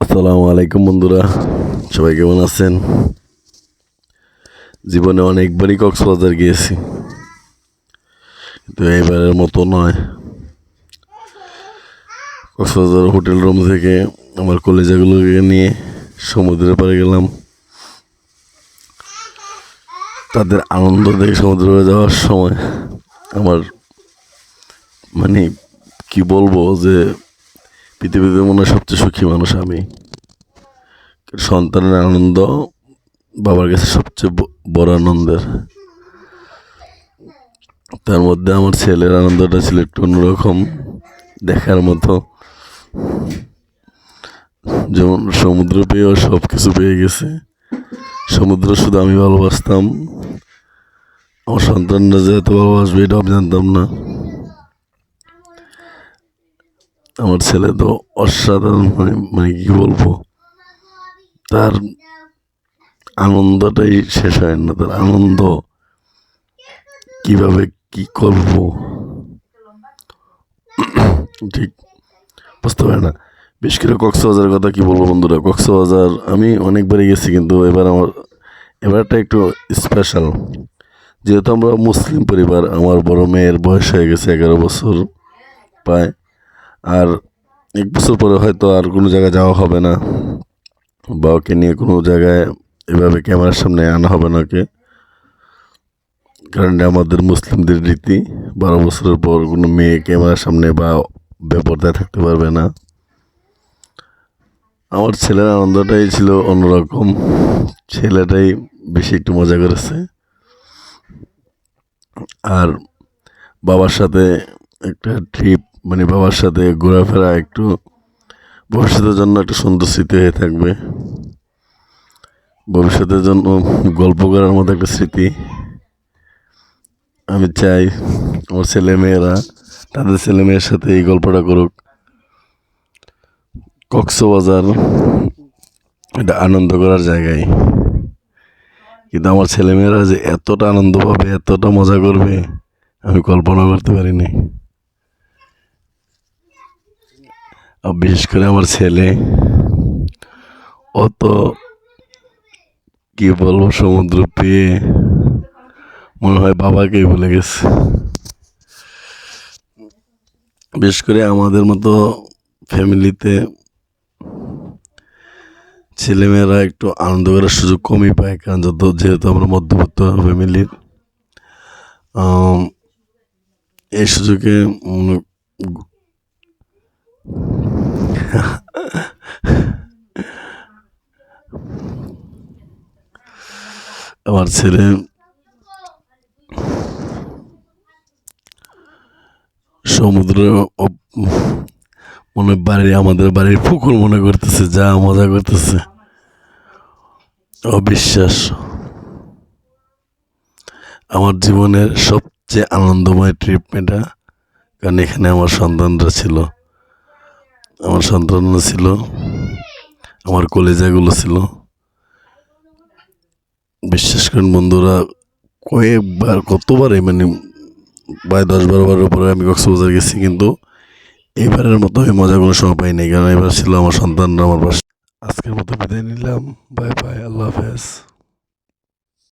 আসসালামু আলাইকুম বন্ধুরা। সবাই কেমন আছেন? জীবনে অনেকবারই কক্সবাজার গিয়েছি। কিন্তু এইবারের মতো নয়। কক্সবাজার হোটেল রুম থেকে আমার কলেজাগুলোকে নিয়ে সমুদ্রের পাড়ে গেলাম। তাদের আনন্দ দেখে সমুদ্রে যাওয়ার সময় আমার মানে কি বলব যে পৃথিবীতে মনে সবচেয়ে সুখী মানুষ আমি। সন্তানের আনন্দ বাবার কাছে সবচেয়ে বড় আনন্দের। তার মধ্যে আমার ছেলের আনন্দটা ছিল একটু অন্যরকম দেখার মতো। যেমন সমুদ্র পেয়েও সব কিছু পেয়ে গেছে। সমুদ্র শুধু আমি ভালোবাসতাম। আমার সন্তানরা যে এত ভালোবাসবে এটা আমি জানতাম না। আমার ছেলে তো অসাধারণ মানে মানে কি বলব? তার আনন্দটাই শেষ হয় না, তার আনন্দ কীভাবে কি করব? ঠিক, বুঝতে পারে না। বিশেষ করে কক্সবাজারের কথা কি বলব বন্ধুরা? কক্সবাজার, আমি অনেকবারই গেছি, কিন্তু এবার আমার, এবারটা একটু স্পেশাল যেহেতু আমরা মুসলিম পরিবার, আমার বড় মেয়ের বয়স হয়ে গেছে এগারো বছর প্রায়। আর এক বছর পরে হয়তো আর কোনো জায়গায় যাওয়া হবে না, বা ওকে নিয়ে কোনো জায়গায় এভাবে ক্যামেরার সামনে আনা হবে না ওকে। কারণ আমাদের মুসলিমদের রীতি, বারো বছরের পর কোনো মেয়ে ক্যামেরার সামনে বা বেপরদায় থাকতে পারবে না। আমার ছেলের আনন্দটাই ছিল অন্যরকম, ছেলেটাই বেশি একটু মজা করেছে। আর বাবার সাথে একটা ট্রিপ মানে বাবার সাথে ঘোরাফেরা একটু ভবিষ্যতের জন্য একটা সুন্দর স্মৃতি হয়ে থাকবে। ভবিষ্যতের জন্য গল্প করার মতো একটা স্মৃতি। আমি চাই আমার ছেলে মেয়েরা তাদের ছেলে মেয়ের সাথে এই গল্পটা করুক। কক্সবাজার এটা আনন্দ করার জায়গায়। কিন্তু আমার ছেলেমেয়েরা যে এতটা আনন্দ পাবে, এতটা মজা করবে, আমি কল্পনা করতে পারিনি আর বিশেষ করে আমার ছেলে অত কি বলব, সমুদ্র পেয়ে মনে হয় বাবাকেই ভুলে গেছে। বিশেষ করে আমাদের মতো ফ্যামিলিতে ছেলেমেয়েরা একটু আনন্দ করার সুযোগ কমই পায়, কারণ যত যেহেতু আমরা মধ্যবিত্ত ফ্যামিলির এই সুযোগে আমার ছেলে সমুদ্র মনে বাড়ি, আমাদের বাড়ির পুকুর মনে করতেছে, যা মজা করতেছে। অবিশ্বাস। আমার জীবনের সবচেয়ে আনন্দময় ট্রিপ এটা, কারণ এখানে আমার সন্তানরা ছিল। আমার সন্তানরা ছিল, আমার কলেজাগুলো ছিল। বিশ্বাস করেন বন্ধুরা, কয়েকবার, কতবারই মানে প্রায় দশ বারো বারের উপরে আমি কক্সবাজার গেছি, কিন্তু এবারের মতো আমি মজা কোনো সময় পাইনি, কারণ এবার ছিল আমার সন্তানরা আমার পাশে। আজকের মতো বিদায় নিলাম। বাই বাই আল্লাহ হাফেজ।